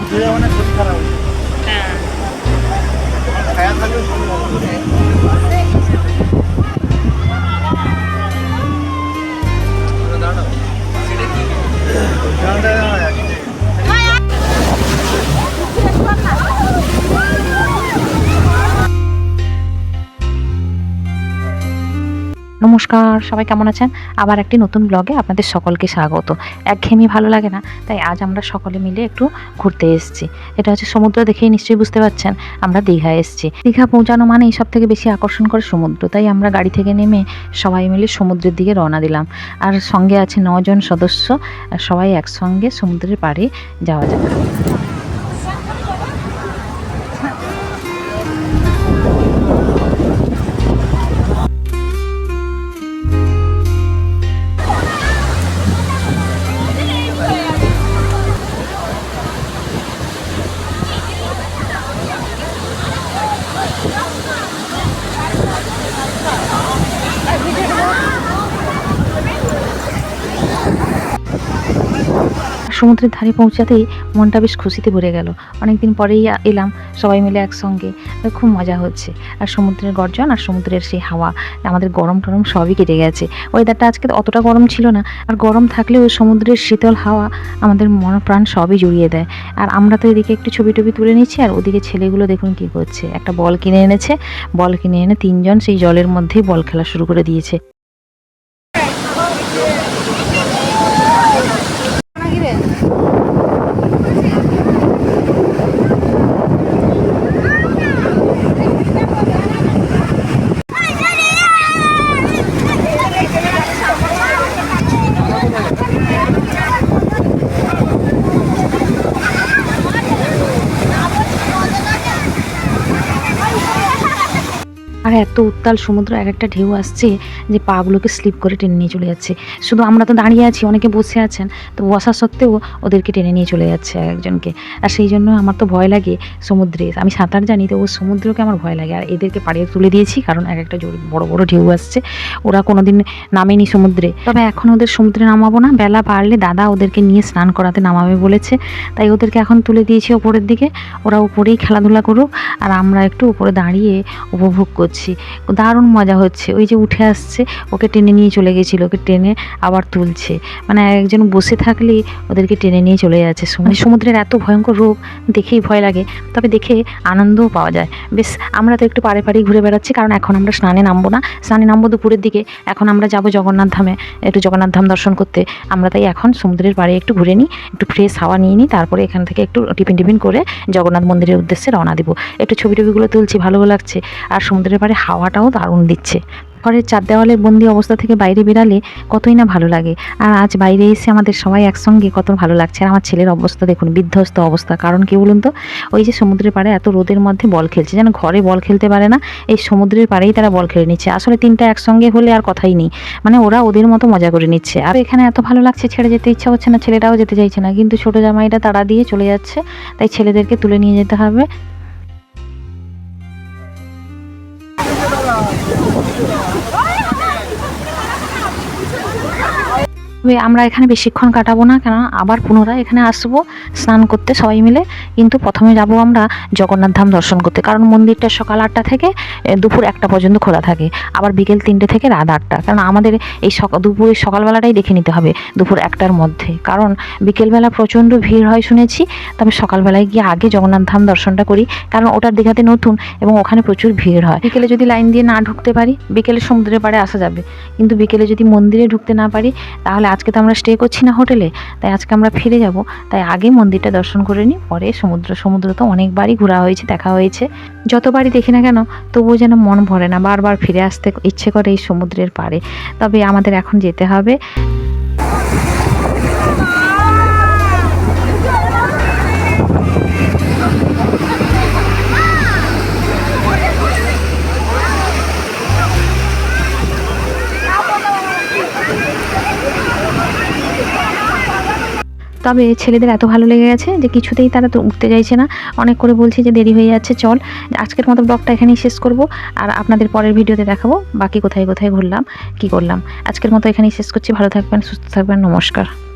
অনেক শরীর খারাপ হ্যাঁ। নমস্কার, সবাই কেমন আছেন? আবার একটি নতুন ব্লগে আপনাদের সকলকে স্বাগত। একঘেয়েমি ভালো লাগে না, তাই আজ আমরা সকলে মিলে একটু ঘুরতে এসেছি। এটা হচ্ছে সমুদ্র দেখেই নিশ্চয়ই বুঝতে পারছেন, আমরা দীঘা এসেছি। দীঘা পৌঁছানো মানেই সব থেকে বেশি আকর্ষণ করে সমুদ্র, তাই আমরা গাড়ি থেকে নেমে সবাই মিলে সমুদ্রের দিকে রওনা দিলাম। আর সঙ্গে আছে নজন সদস্য সবাই একসঙ্গে সমুদ্রের পাড়ে যাওয়া যাক। সমুদ্রের ধারে পৌঁছাতেই মনটা বেশ খুশিতে ভরে গেল। অনেকদিন পরেই এলাম, সবাই মিলে একসঙ্গে। খুব মজা হচ্ছে। আর সমুদ্রের গর্জন আর সমুদ্রের সেই হাওয়া, আমাদের গরম টরম সবই কেটে গেছে। ওয়েদারটা আজকে অতটা গরম ছিল না। আর গরম থাকলেও সমুদ্রের শীতল হাওয়া আমাদের মন প্রাণ সবই জুড়িয়ে দেয়। আর আমরা তো এদিকে একটু ছবি টবি তুলে নিচ্ছি, আর ওদিকে ছেলেগুলো দেখুন কি করছে। একটা বল কিনে এনেছে। বল কিনে এনে তিনজন সেই জলের মধ্যেই বল খেলা শুরু করে দিয়েছে। Thank you. আর এত উত্তাল সমুদ্র, এক একটা ঢেউ আসছে যে পাগুলোকে স্লিপ করে টেনে নিয়ে চলে যাচ্ছে। শুধু আমরা তো দাঁড়িয়ে আছি, অনেকে বসে আছেন। তো বসা সত্ত্বেও ওদেরকে টেনে নিয়ে চলে যাচ্ছে একজনকে। আর সেই জন্য আমার তো ভয় লাগে সমুদ্রে। আমি সাঁতার জানি তো ও সমুদ্রকে আমার ভয় লাগে। আর এদেরকে পাড়িয়ে তুলে দিয়েছি, কারণ এক একটা জোর বড় বড় ঢেউ আসছে। ওরা কোনোদিন নামেনি সমুদ্রে। তবে এখন ওদের সমুদ্রে নামাবো না। বেলা বাড়লে দাদা ওদেরকে নিয়ে স্নান করাতে নামাবে বলেছে। তাই ওদেরকে এখন তুলে দিয়েছি ওপরের দিকে। ওরা উপরেই খেলাধুলা করুক। আর আমরা একটু উপরে দাঁড়িয়ে উপভোগ করছি। দারুণ মজা হচ্ছে। ওই যে উঠে আসছে, ওকে টেনে নিয়ে চলে গেছিল, ওকে টেনে আবার তুলছে। মানে একজন বসে থাকলেই ওদেরকে টেনে নিয়ে চলে যাচ্ছে। সমু- সমুদ্রের এত ভয়ঙ্কর রূপ দেখেই ভয় লাগে, তবে দেখে আনন্দও পাওয়া যায়। বেশ, আমরা তো একটু পাড়ে পাড়ে ঘুরে বেড়াচ্ছি, কারণ এখন আমরা স্নানে নামবো না। স্নানে নামবো দুপুরের দিকে, এখন আমরা যাব জগন্নাথ ধামে, একটু জগন্নাথ ধাম দর্শন করতে। আমরা তাই এখন সমুদ্রের পাড়ে একটু ঘুরে নিই, একটু ফ্রেশ হাওয়া নিয়ে নিই, তারপরে এখান থেকে একটু টিফিন টিফিন করে জগন্নাথ মন্দিরের উদ্দেশ্যে রওনা দিব। একটু ছবি টবিগুলো তুলছি ভালো লাগছে। আর সমুদ্রের পাড়ে হাওয়াটাও দারুণ দিচ্ছে। ঘরের চার দেওয়ালের বন্দি অবস্থা থেকে বাইরে বেরালে কতই না ভালো লাগে। আর আজ বাইরে এসে আমাদের সবাই একসঙ্গে কত ভালো লাগছে। আর আমার ছেলের অবস্থা দেখুন, বিধ্বস্ত অবস্থা। কারণ কি বলুন তো, ওই যে সমুদ্রের পাড়ে এত রোদের মধ্যে বল খেলছে। যেন ঘরে বল খেলতে পারে না, এই সমুদ্রের পাড়েই তারা বল খেলে নিচ্ছে। আসলে তিনটা একসঙ্গে হলে আর কথাই নেই। মানে ওরা ওদের মতো মজা করে নিচ্ছে। আর এখানে এত ভালো লাগছে, ছেড়ে যেতে ইচ্ছা হচ্ছে না, ছেলেটাও যেতে চাইছে না। কিন্তু ছোটো জামাইটা তাড়া দিয়ে চলে যাচ্ছে। তাই ছেলেদেরকে তুলে নিয়ে যেতে হবে। Yeah. তবে আমরা এখানে বেশিক্ষণ কাটাবো না কেন আবার পুনরায় এখানে আসব, স্নান করতে সবাই মিলে। কিন্তু প্রথমে যাব আমরা জগন্নাথ ধাম দর্শন করতে, কারণ মন্দিরটা সকাল আটটা থেকে দুপুর একটা পর্যন্ত খোলা থাকে, আবার বিকেল তিনটে থেকে রাত আটটা। কারণ আমাদের এই দুপুরে সকালবেলাটাই দেখে নিতে হবে, দুপুর একটার মধ্যে। কারণ বিকেলবেলা প্রচণ্ড ভিড় হয় শুনেছি, তবে সকালবেলায় গিয়ে আগে জগন্নাথ ধাম দর্শনটা করি, কারণ ওটার দীঘাতে নতুন এবং ওখানে প্রচুর ভিড় হয়। বিকেলে যদি লাইন দিয়ে না ঢুকতে পারি, বিকেলে সমুদ্রের পাড়ে আসা যাবে। কিন্তু বিকেলে যদি মন্দিরে ঢুকতে না পারি, তাহলে আজকে তো আমরা স্টে করছি না হোটেলে তাই আজকে আমরা ফিরে যাব। তাই আগে মন্দিরটা দর্শন করে নিই পরে সমুদ্র সমুদ্র তো অনেকবারই ঘোরা হয়েছে, দেখা হয়েছে। যতবারই দেখি না কেন, তবুও যেন মন ভরে না, বারবার ফিরে আসতে ইচ্ছে করে এই সমুদ্রের পাড়ে। তবে আমাদের এখন যেতে হবে। তবে ছেলেদের এত ভালো লেগে গেছে যে কিছুতেই তারা তো উঠতে চাইছে না। অনেক করে বলছে যে দেরি হয়ে যাচ্ছে, চল। আজকের মতো ব্লগটা এখানেই শেষ করব। আর আপনাদের পরের ভিডিওতে দেখাবো বাকি কোথায় কোথায় ঘুরলাম, কি করলাম। আজকের মতো এখানেই শেষ করছি। ভালো থাকবেন, সুস্থ থাকবেন, নমস্কার।